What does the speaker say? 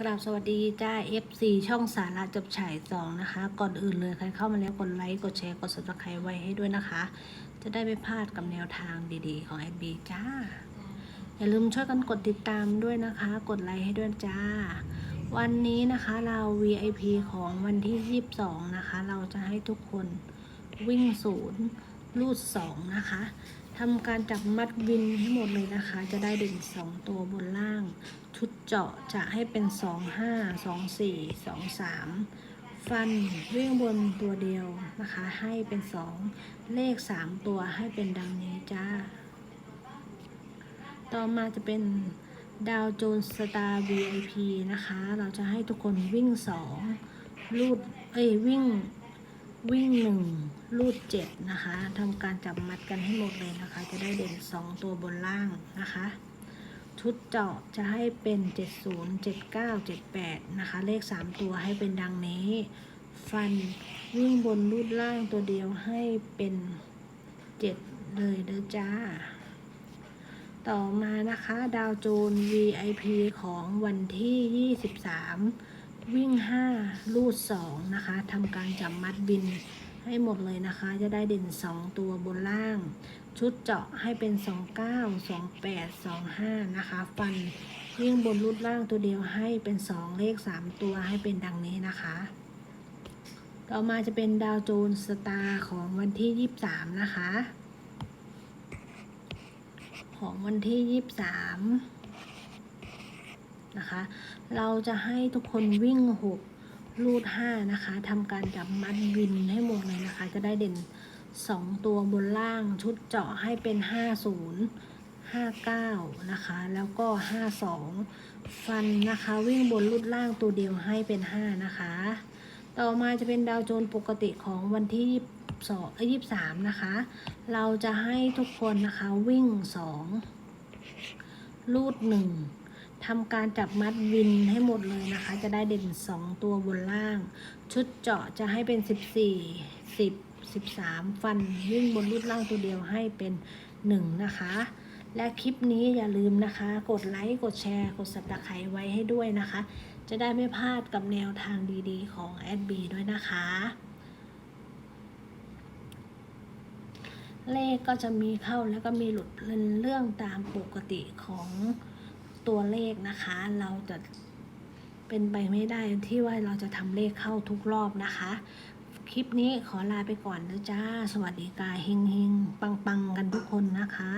กราบสวัสดีจ้า FC ช่องสาระจับฉายสองนะคะ ก่อนอื่นเลยใครเข้ามาแล้วกดไลค์ กดแชร์ กด subscribe ไว้ให้ด้วยนะคะ จะได้ไม่พลาดกับแนวทางดีๆ ของแอดบีจ้า อย่าลืมช่วยกันกดติดตามด้วยนะคะ กดไลค์ให้ด้วยจ้า วันนี้นะคะเรา VIP ของวันที่ 22 นะคะ เราจะให้ทุกคนวิ่งศูนย์รูดสองนะคะทำการจับมัดวินให้หมดเลยนะคะ จะได้เด่นสองตัวบนล่าง ชุดเจาะจะให้เป็นสองห้าสองสี่สองสามฟันวิ่งบนตัวเดียวนะคะ ให้เป็นสองเลขสามตัวให้เป็นดังนี้จ้า ต่อมาจะเป็นดาวโจนสตาร์ VIP นะคะ เราจะให้ทุกคนวิ่งสองลูด เอ้ย วิ่งวิ่งหนึ่งลูดเจ็ดนะคะทำการจับมัดกันให้หมดเลยนะคะ จะได้เด่นสองตัวบนล่างนะคะ ชุดเจาะจะให้เป็น 70 79 78 นะคะ เลข 3 ตัวให้เป็นดังนี้ ฟันวิ่งบนรูดล่างตัวเดียวให้เป็น 7 เลยเด้อจ้า ต่อมานะคะ ดาวโจน VIP ของวันที่ 23 วิ่ง5ลูด 2 นะคะทำการจับมัดบิน ให้หมดเลยนะคะ จะได้เด่น 2 ตัวบนล่าง ชุดเจาะให้เป็น 29 28 25 นะคะ ฟันวิ่งบนรูดล่างตัวเดียวให้เป็น 2 เลข 3 ตัวให้เป็นดังนี้นะคะต่อมาจะเป็นดาวโจนสตาร์ของวันที่ 23 นะคะ ของวันที่ 23 นะคะ เราจะให้ทุกคนวิ่ง6ลูด 5 นะคะทำการจับมัดวิน จะได้เด่น 2 ตัวบนล่างชุดเจาะให้เป็น 50 59 นะคะ แล้วก็ 52 ฟันนะคะ วิ่งบนลูดล่างตัวเดียวให้เป็น 5 นะคะ ต่อมาจะเป็นดาวโจนปกติของวันที่22 23 นะคะ เราจะให้ทุกคนนะคะวิ่ง2ลูด 1 ทำการจับมัดวินให้หมดเลยนะคะ จะได้เด่น 2 ตัวบนล่าง ชุดเจาะจะให้เป็น 14 10 13 ฟันวิ่งบนรูดล่างตัวเดียวให้เป็น 1 นะคะ และคลิปนี้อย่าลืมนะคะ กดไลค์ กดแชร์ กดสับตะไคร้ไว้ให้ด้วยนะคะ จะได้ไม่พลาดกับแนวทางดีๆ ของแอดบีด้วยนะคะ เลขก็จะมีเข้าแล้วก็มีหลุดเป็นเรื่องตามปกติของ ตัวเลขนะคะ เราจะเป็นไปไม่ได้ที่ว่าเราจะทำเลขเข้าทุกรอบนะคะ คลิปนี้ขอลาไปก่อนนะจ้า สวัสดีกาเฮงเฮงปังปังกันทุกคนนะคะ